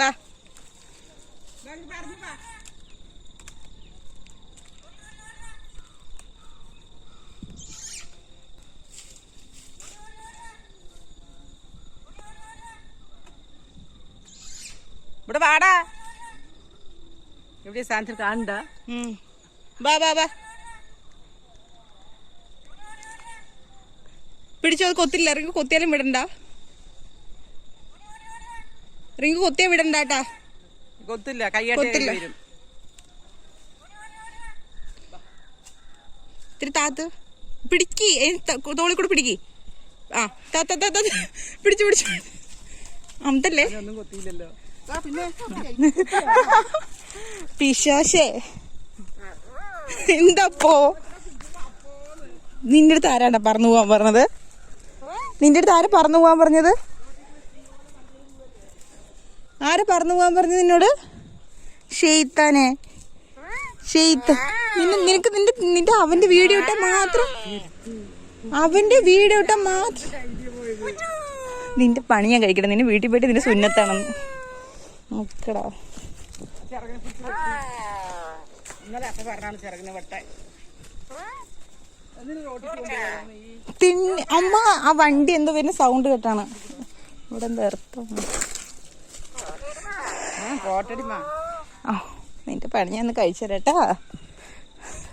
ബാ. ഇവിടെ വാടാ. എവിടെ സാധനത്തിൽ കാണണ്ട? ബാ ബാ ബാ. പിടിച്ചോ അത് കൊത്തില്ല. ഇറങ്ങി കൊത്തിയാലും വിടണ്ട. റിങ്ക് കൊത്തിയ വിടണ്ടാട്ടാ. കൊത്തില്ല കൊത്തില്ല. ഇത്തിരി താത്ത്. പിടിക്ക്. തോളി കൂടെ പിടിക്ക്. ആ താത്ത താത്ത താ താ. പിടിച്ചു പിടിച്ചു അമത്തല്ലേ ഒന്നും കൊത്തിയില്ലല്ലോ. ആ, പിന്നെ പിശാശേ. എന്താപ്പോ? നിന്റെ അടുത്ത് ആരാണ്ടാ പറന്നു പോവാൻ പറഞ്ഞത്? നിന്റെ അടുത്ത് ആര് പറന്നു പോവാൻ പറഞ്ഞത്? ആര് പറന്നു പോകാൻ പറഞ്ഞു നിന്നോട്? ഷെയ്ത്താനെ. ഷെയ്ത്ത. നിനക്ക് നിന്റെ നിന്റെ അവന്റെ വീഡിയോ ഇട്ട മാത്രം? അവന്റെ വീഡിയോ ഇട്ട മാത്രം? നിന്റെ പണി ഞാൻ കഴിക്കട്ടെ. നിന്നെ വീട്ടിൽ പോയിട്ട് നിന്റെ സുന്നത്താണെന്ന്. നോക്കടാ. പിന്നെ അമ്മ ആ വണ്ടി എന്തോ വരുന്ന സൗണ്ട് കേട്ടാണ്. ഇവിടെ എന്താ അർത്ഥം? നിന്റെ പണി ഞാൻ കഴിച്ചരട്ടാ.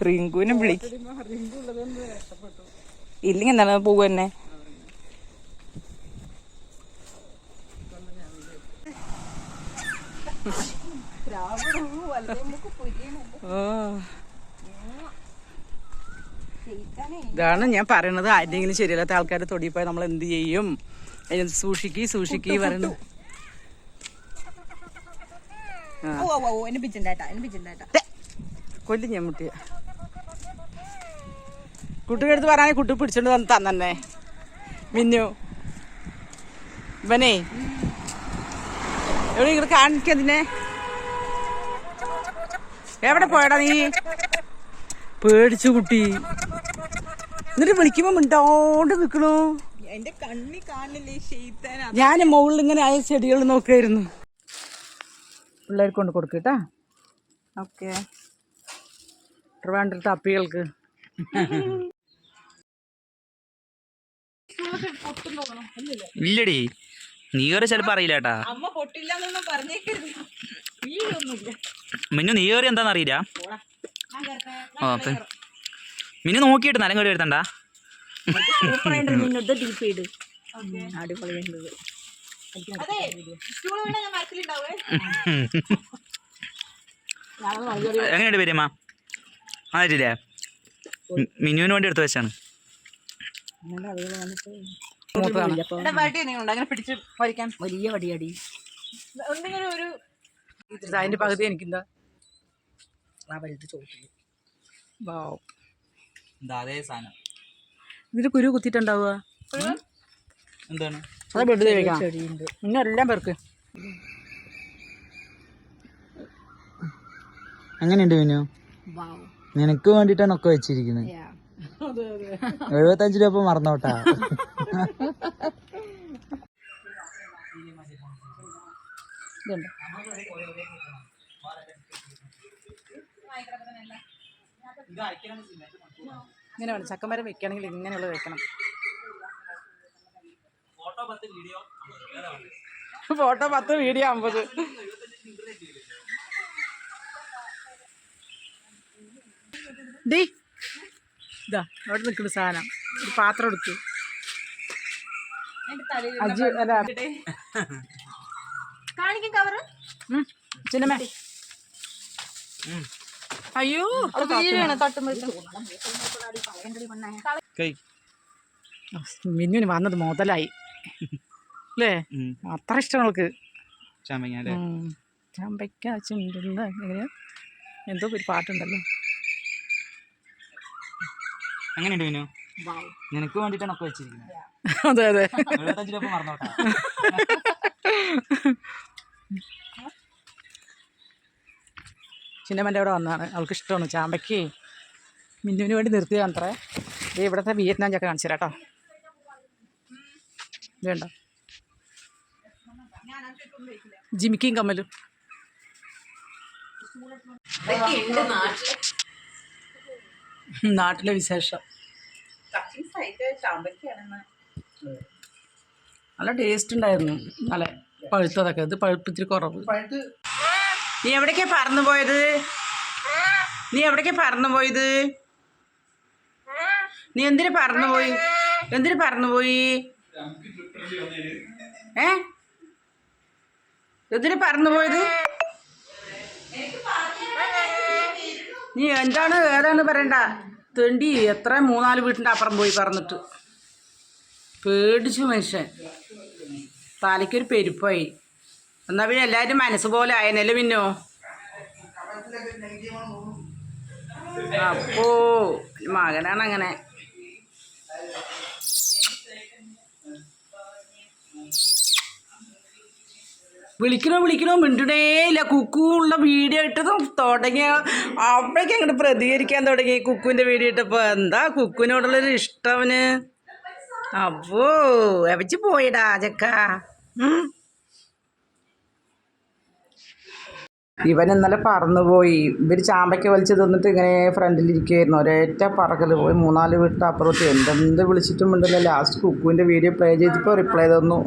റിങ്കുവിനെ വിളിക്കും ഇല്ലെങ്കിൽ എന്താണ് പോകുക തന്നെ ഇതാണ് ഞാൻ പറയണത്. ആരെങ്കിലും ശരിയല്ലാത്ത ആൾക്കാർ തൊടിപ്പോയി നമ്മൾ എന്ത് ചെയ്യും? സൂക്ഷിക്കി സൂക്ഷിക്കി പറയണു ഓ ഓ ഓ എന്നെ പിച്ചിണ്ടാട്ടാ എന്നെ പിച്ചിണ്ടാട്ടാ കൊല്ലും ഞാൻ മുട്ടിയ. കുട്ടിയുടെ അടുത്ത് പറയാൻ കുട്ടി പിടിച്ചോണ്ട് വന്ന് തന്നെ മിന്നു. ഇവനേ. എവിടെ ഇങ്ങനെ കാണിക്കതിനെ എവിടെ പോയടാ നീ? പേടിച്ചു കുട്ടി. എന്നിട്ട് വിളിക്കുമ്പോ മിണ്ടോണ്ട് നിക്കണു. എന്റെ കണ്ണി കാണില്ലേ ഞാൻ മുകളിൽ ഇങ്ങനെ ആയ ചെടികൾ നോക്കായിരുന്നു. പിള്ളേർക്ക് കൊണ്ട് കൊടുക്കട്ടാ ഓക്കെ. ട്രിവാൻഡ്രത്തെ അപ്പികൾക്ക് ഇല്ലടി. നീ കയറി ചിലപ്പോ അറിയില്ല കേട്ടാ മിന്നു നീ കയറി എന്താന്ന് അറിയില്ല. ഓ അപ്പൊ. മിന്നു നോക്കിയിട്ട് നിലം കയറി വരുത്തണ്ട? ചെയ്ത് അടിപൊളിയുണ്ട് എങ്ങനെയുണ്ട് പേരമ്മ അതായിട്ടില്ലേ മിനുവിന് വേണ്ടി എടുത്തു വെച്ചാണ്. വലിയ വടിയടി. അതിന്റെ പകുതി എനിക്കെന്താ? ആ വലുത് ഇതിൽ കുരു കുത്തിട്ടുണ്ടാവുക എന്താണ്? അത് ബെഡ് കഴിക്കാം പിന്നെ എല്ലാം പേർക്ക്. അങ്ങനെയുണ്ട് മിനു നിനക്ക് വേണ്ടിട്ടാണ് ഒക്കെ വെച്ചിരിക്കുന്നത്. എഴുപത്തഞ്ച് രൂപ മറന്നോട്ടാ. ഇങ്ങനെ വേണം. ചക്കമരം വെക്കുകയാണെങ്കിൽ ഇങ്ങനെയുള്ളത് വെക്കണം. ഫോട്ടോ പത്ത് വീഡിയോ അമ്പത്. ഡി. ഇതാ അവിടെ നിൽക്കുന്ന സാധനം. ഒരു പാത്രം എടുത്തു അജി അല്ല കാണിക്കും കവറ് ചിന്നമ്മേ. അയ്യോ കൈ മിന്നുവിന് വന്നത് മുതലായി. അല്ലേ അത്ര ഇഷ്ടം അവൾക്ക് ചമ്പയ്ക്ക ചുണ്ടുന്ന എങ്ങനെയാ എന്തോ ഒരു പാട്ടുണ്ടല്ലോ. അങ്ങനെയുണ്ട് വിനു നിനക്ക് വേണ്ടിട്ടാണ് ഒക്കെ വെച്ചിരിക്കുന്നത്. അതെ അതെ. മറന്നോട്ടാ. ചിന്നമ്മന്റെ അവിടെ വന്നതാണ് അവൾക്ക് ഇഷ്ടമാണ് ചാമ്പയ്ക്ക്. മിന്നുവിന് വേണ്ടി നിർത്തിയതാണ് അത്രേ ദേ ഇവിടുത്തെ വിയറ്റ്നാം ചക്ക കാണിച്ചു തരാം കേട്ടോ. കണ്ടോ ജിമിക്കും കമ്മലും. നാട്ടിലെ വിശേഷം. നല്ല ടേസ്റ്റ് ഉണ്ടായിരുന്നു. നല്ല പഴുത്തതൊക്കെ. ഇത് പഴുപ്പ് ഇത്തിരി കുറവ്. നീ എവിടേക്കാ പറന്നു പോയത്? നീ എവിടേക്കാ പറന്നു പോയത്? നീ എന്തിനു പറന്നു പോയി? എന്തിനു പറന്നു പോയി? ഏ? ഇതിന് പറന്നു പോയത്? നീ എന്താണ് ഏതാണ് പറയണ്ട. തെണ്ടി എത്ര മൂന്നാൽ വീട്ടിന്റെ അപ്പുറം പോയി പറന്നിട്ട്. പേടിച്ചു മനുഷ്യൻ. തലയ്ക്കൊരു പെരുപ്പായി. എന്നാ പിന്നെ എല്ലാവരും മനസ്സ് പോലെ ആയനല്ലേ പിന്നോ അപ്പോ മകനാണ് അങ്ങനെ. വിളിക്കണോ വിളിക്കണോ? മിണ്ടണേ ഇല്ല. കുക്കു ഉള്ള വീഡിയോ ഇട്ടതും തുടങ്ങിയ അപ്പോഴേക്കും അങ്ങോട്ട് പ്രതികരിക്കാൻ തുടങ്ങി കുക്കുവിന്റെ വീഡിയോ ഇട്ടപ്പോൾ. എന്താ കുക്കുവിനോടുള്ളൊരു ഇഷ്ടം അവന്? അപ്പോ എവച്ച് പോയിടാ ചക്ക. ഇവൻ ഇന്നലെ പറന്നുപോയി. ഇവർ ചാമ്പയ്ക്ക വലിച്ച് തന്നിട്ട് ഇങ്ങനെ ഫ്രണ്ടിലിരിക്കുമായിരുന്നു ഒരേറ്റ പറക്കൽ പോയി. മൂന്നാൽ വീട്ടിൽ അപ്പുറത്ത്. എന്തെന്ത് വിളിച്ചിട്ടും ഉണ്ടല്ലോ ലാസ്റ്റ് കുക്കുവിന്റെ വീഡിയോ പ്ലേ ചെയ്തപ്പോൾ റിപ്ലൈ തന്നു.